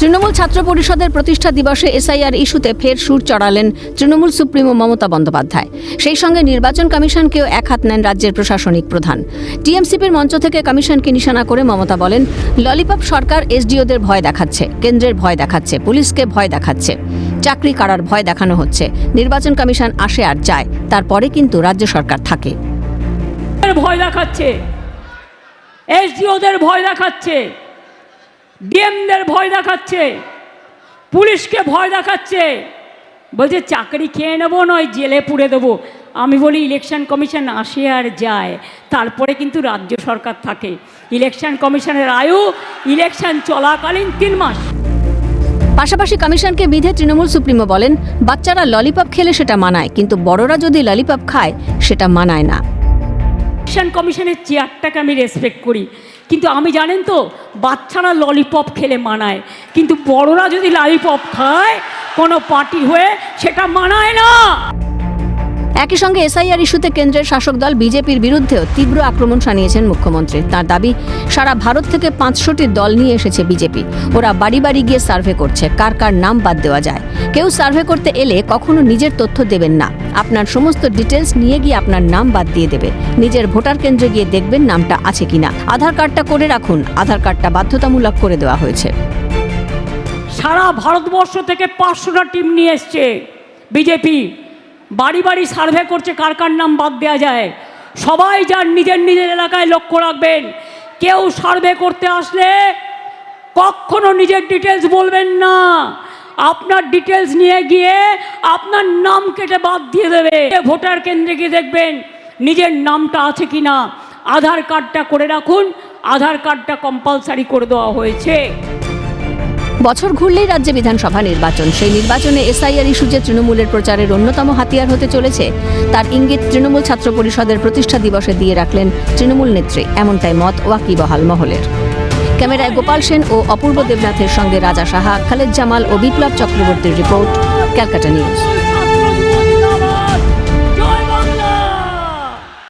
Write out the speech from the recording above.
তৃণমূল ছাত্র পরিষদের প্রতিষ্ঠা দিবসে এসআইআর ইস্যুতে ফের সুর চড়ালেন তৃণমূল সুপ্রিমো মমতা বন্দ্যোপাধ্যায়। সেই সঙ্গে নির্বাচন কমিশনকেও এক হাত নেন রাজ্যের প্রশাসনিক প্রধান। টিএমসিপির মঞ্চ থেকে কমিশনকে নিশানা করে মমতা বলেন, ললিপপ সরকার এসডিওদের ভয় দেখাচ্ছে, কেন্দ্রের ভয় দেখাচ্ছে, পুলিশকে ভয় দেখাচ্ছে। চাকরি কারার ভয় দেখানো হচ্ছে। নির্বাচন কমিশন আসে আর যায়, তারপরে কিন্তু রাজ্য সরকার থাকে। ভয় দেখাচ্ছে এসডিওদের ভয় দেখাচ্ছে। ডিএমদের ভয় দেখাচ্ছে পুলিশকে ভয় দেখাচ্ছে। বলছে চাকরি খেয়ে নেব নয় জেলে পুড়ে দেবো। আমি বলি ইলেকশন কমিশন আসে আর যায় তারপরে কিন্তু রাজ্য সরকার থাকে। ইলেকশন কমিশনের আয়ু ইলেকশন চলাকালীন তিন মাস। পাশাপাশি কমিশনকে বিধে তৃণমূল সুপ্রিমো বলেন বাচ্চারা ললিপপ খেলে সেটা মানায় কিন্তু বড়রা যদি ললিপপ খায় সেটা মানায় না। ইলেকশন কমিশনের চেয়ারটাকে আমি রেসপেক্ট করি। কিন্তু আমি জানেন তো, বাচ্চারা ললিপপ খেলে মানায়। কিন্তু বড়রা যদি ললিপপ খায়, কোনো পার্টি হয়ে সেটা মানায় না। একই সঙ্গে এসআইআর ইস্যুতে কেন্দ্রের শাসক দল বিজেপির বিরুদ্ধেও তীব্র আক্রমণ শানিয়েছেন মুখ্যমন্ত্রী। তার দাবি, সারা ভারত থেকে পাঁচশোটি দল নিয়ে এসেছে বিজেপি। ওরা বাড়ি বাড়ি গিয়ে সার্ভে করছে, কার কার নাম বাদ দেওয়া যায়। কেউ সার্ভে করতে এলে কখনো নিজের তথ্য দেবেন না। আপনার সমস্ত ডিটেলস নিয়ে গিয়ে আপনার নাম বাদ দিয়ে দেবে। নিজের ভোটার কেন্দ্রে গিয়ে দেখবেন নামটা আছে কিনা। আধার কার্ডটা করে রাখুন। আধার কার্ডটা বাধ্যতামূলক করে দেওয়া হয়েছে। সারা ভারতবর্ষ থেকে পাঁচশোটা টিম নিয়ে এসছে বিজেপি। বাড়ি বাড়ি সার্ভে করছে কার কার নাম বাদ দেওয়া যায়। সবাই যার নিজের নিজের এলাকায় লক্ষ্য রাখবেন। কেউ সার্ভে করতে আসলে কখনো নিজের ডিটেলস বলবেন না। আপনার ডিটেলস নিয়ে গিয়ে আপনার নাম কেটে বাদ দিয়ে দেবে। ভোটার কেন্দ্রে গিয়ে দেখবেন নিজের নামটা আছে কি না আধার কার্ডটা করে রাখুন। আধার কার্ডটা কম্পালসারি করে দেওয়া হয়েছে। বছর ঘুরলেই রাজ্যে বিধানসভা নির্বাচন। সেই নির্বাচনে এসআইআর ইস্যু যে তৃণমূলের প্রচারের অন্যতম হাতিয়ার হতে চলেছে, তার ইঙ্গিত তৃণমূল ছাত্র পরিষদের প্রতিষ্ঠা দিবসে দিয়ে রাখলেন তৃণমূল নেত্রী। এমনটাই মত ওয়াকিবহাল মহলের। ক্যামেরায় গোপাল সেন ও অপূর্ব দেবনাথের সঙ্গে রাজা সাহা, খালেদ জামাল ও বিপ্লব চক্রবর্তীর রিপোর্ট, ক্যালকাটা নিউজ।